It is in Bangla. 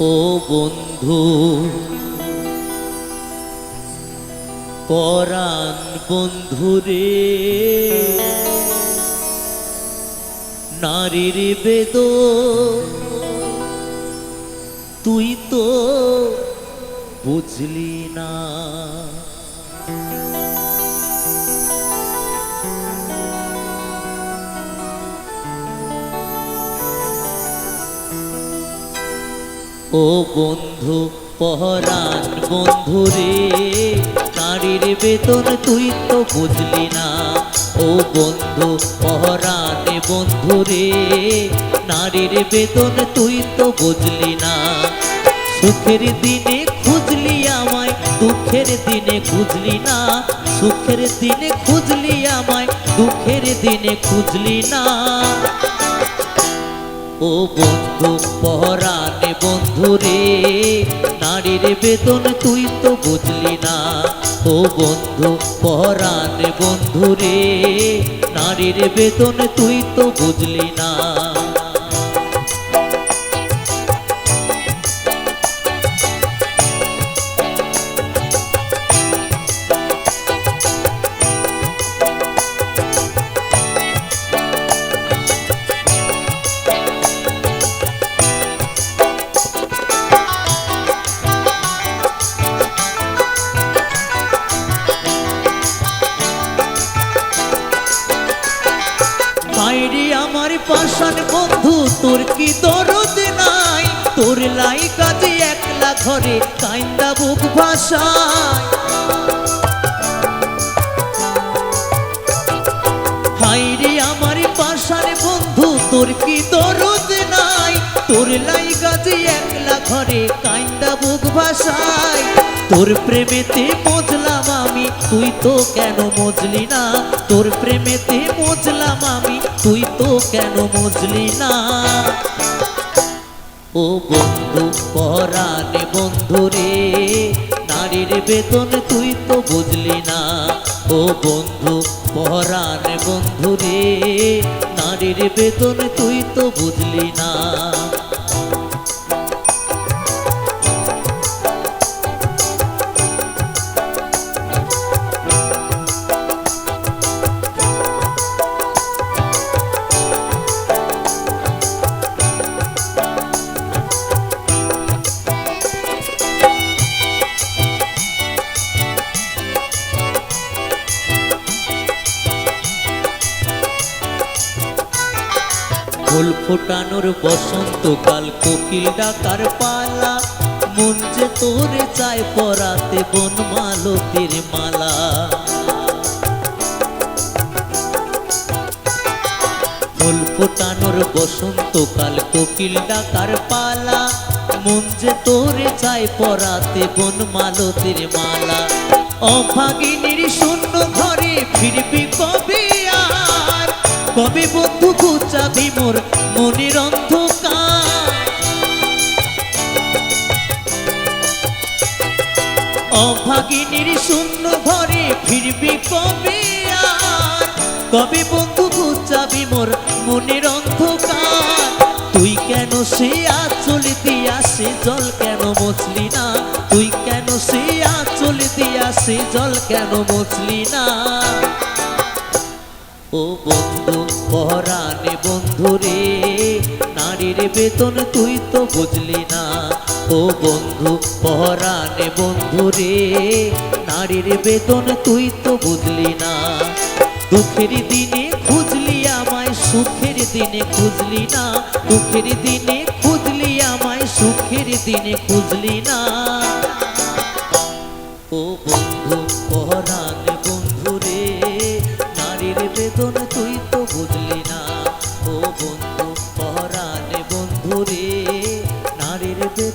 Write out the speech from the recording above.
ও বন্ধু পরাণ বন্ধুরে নারীর বেদ তুই তো বুঝলি না। ও বন্ধু, পহরান বন্ধু রে, নারীর বেতন তুই তো বুঝলি না। ও বন্ধু, পহরান বন্ধু রে, নারীর বেতন তুই তো বুঝলি না। সুখের দিনে খুঁজলি আমায়, দুঃখের দিনে খুঁজলি না। সুখের দিনে খুঁজলি আমায়, দুঃখের দিনে খুঁজলি না। ও বন্ধু, পরানে বন্ধু রে, নারীর বেতন তুই তো বুঝলি না। ও বন্ধু, পরানে বন্ধু রে, নারীর বেতন তুই তো বুঝলি না। ঘরে কাইন্দা বুক ভাষায় হাইরে আমার পাশান বন্ধু, তোর কি দরদ নাই? তোর লাই কাজে একলা ঘরে, কাইন্দা বুক ভাষায় তোর প্রেমেতে মজলাম আমি, তুই তো কেন মজলি না? তোর প্রেমেতে মজলাম আমি, তুই তো কেন মজলি না? ও বন্ধু, পরাণে বন্ধু রে, নারীর বেতন তুই তো বুঝলি না। ও বন্ধু, পরাণে বন্ধু রে, নারীর বেতন তুই তো বুঝলি না। ফুল ফোটানোর বসন্তকাল কোকিল ডাকার পালা। মন যে তোরে চায় পরাতে বন মালতির মালা। ফুল ফোটানোর বসন্তকাল কোকিল ডাকার পালা। মন যে তোরে চায় পরাতে বন মালতির মালা। অভাগিনীর শূন্য ঘরে ফিরবি কবে আর? কবে বন্ধু গুচাবি মোর মনের অভাগিনীর শূন্য ঘরে ফিরবি কবে আর? বন্ধু গুচাবি মোর মনের অন্ধকার? তুই কেন সে আচল দিয়া সে জল কেন মছলি না? তুই কেন সে আচল দিয়া সে জল কেন মছলি না? ও বন্ধু পহরানে বন্ধু নারীর বেতন তুই তো বুঝলি না। ও বন্ধু পহরানে বন্ধু রে, নারীর বেতন তুই তো বুঝলি না। দুঃখের দিনে খুঁজলি আমায়, সুখের দিনে খুঁজলি না। দুঃখের দিনে খুঁজলি আমায়, সুখের দিনে খুঁজলি না। ও বন্ধু পহরান বন্ধু রে, নারীর বেদন